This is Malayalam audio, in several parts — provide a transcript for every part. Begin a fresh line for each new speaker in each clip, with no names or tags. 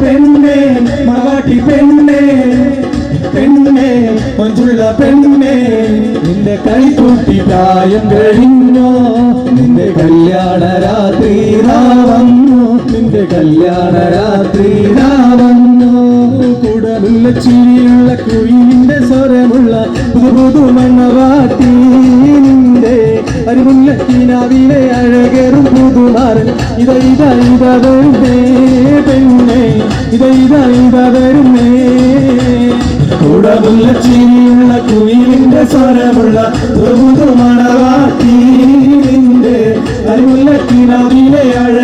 പെണ്ണേ മറാഠി പെണ്ണേ പെണ്ണേ മഞ്ജുള്ള പെണ്ണേ നിന്റെ കൈക്കൂട്ടി പ്രായം കഴിഞ്ഞോ? നിന്റെ കല്യാണ രാത്രി രാവന്നു നിന്റെ കല്യാണ രാത്രി രാവന്നു കുടമുള്ള ചിരിയുള്ള കുയിലിന്റെ സ്വരമുള്ള പുതു മണ്ണവാട്ടി നിന്റെ അരുമുല്ല കിനാവിലെ അഴകറും പുതുമാറൻ ഇത ഉടവുള്ള ചിരിയുള്ള കുയിലിന്റെ സ്വരമുള്ള തൊഴുതു മണവാട്ടി നിന്റെ അരുമുല്ല കിണവിലെ അഴ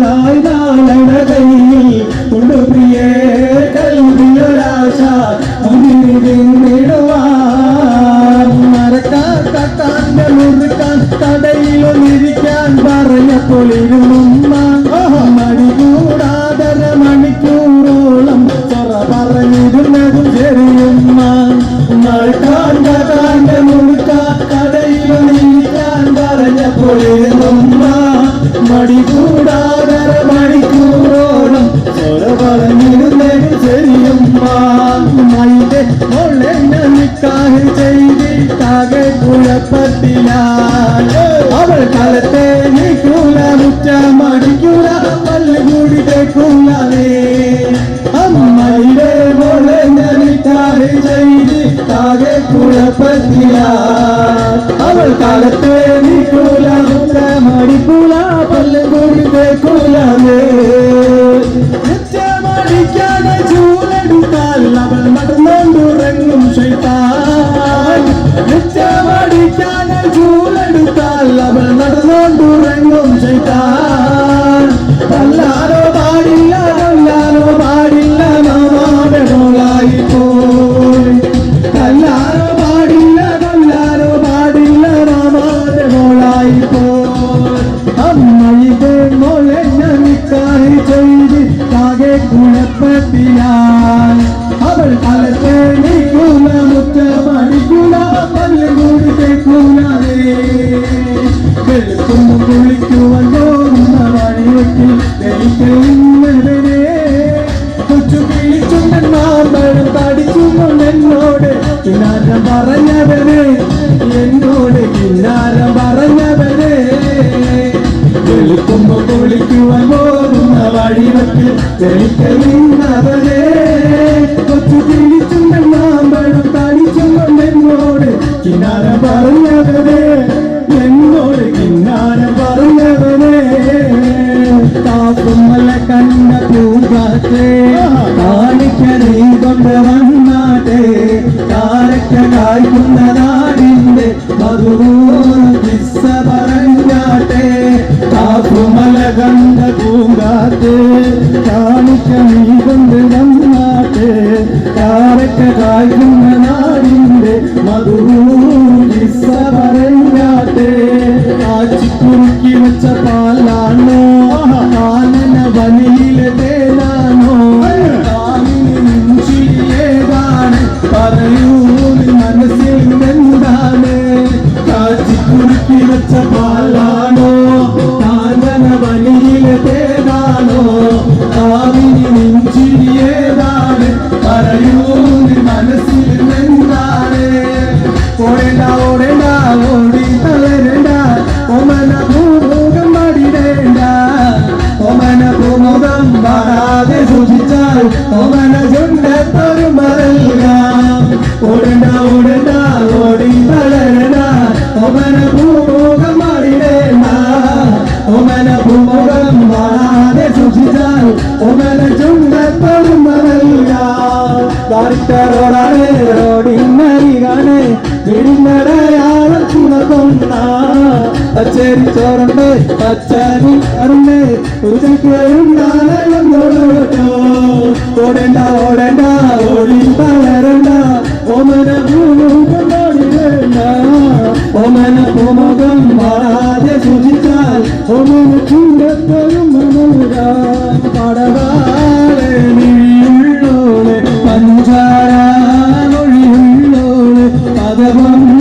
la la குழப்பத்தினால் அவள் காலத்தை நீக்கூல முற்றம் அடிக்கூல பல்லு கூடிட்டு கூலாவே அம்மையிலே முளைந்தனித்தாரை செய்தி தாக குழப்பத்தினால் அவள் காலத்தை நீக்கூல Ooh, baby, yeah. തെളിക്കവേ കൊച്ചു തിരിച്ചുണ്ടൻ മാമ്പഴം തടിച്ചുകൊണ്ടെന്നോട് കിന്നാര പറഞ്ഞവരെ എന്നോട് കിന്നാര പറഞ്ഞവരെ താപ്പുമല കണ്ട പൂങ്കാറ്റേ കാണിക്കരീ കൊണ്ട് വന്നാട്ടെ കാരക്ക കായ്ക്കുന്നതാടിന്റെ മധുരൂ കട്ടറോടാണ് റോഡിന്നരികാണ് വിരിഞ്ഞടയാളത്തുണർന്ന പച്ചരി ചോറുണ്ട് പച്ചരി അറുണ്ട് ഉച്ചയ്ക്ക് ഉണ്ടാകും തോടേണ്ട Never.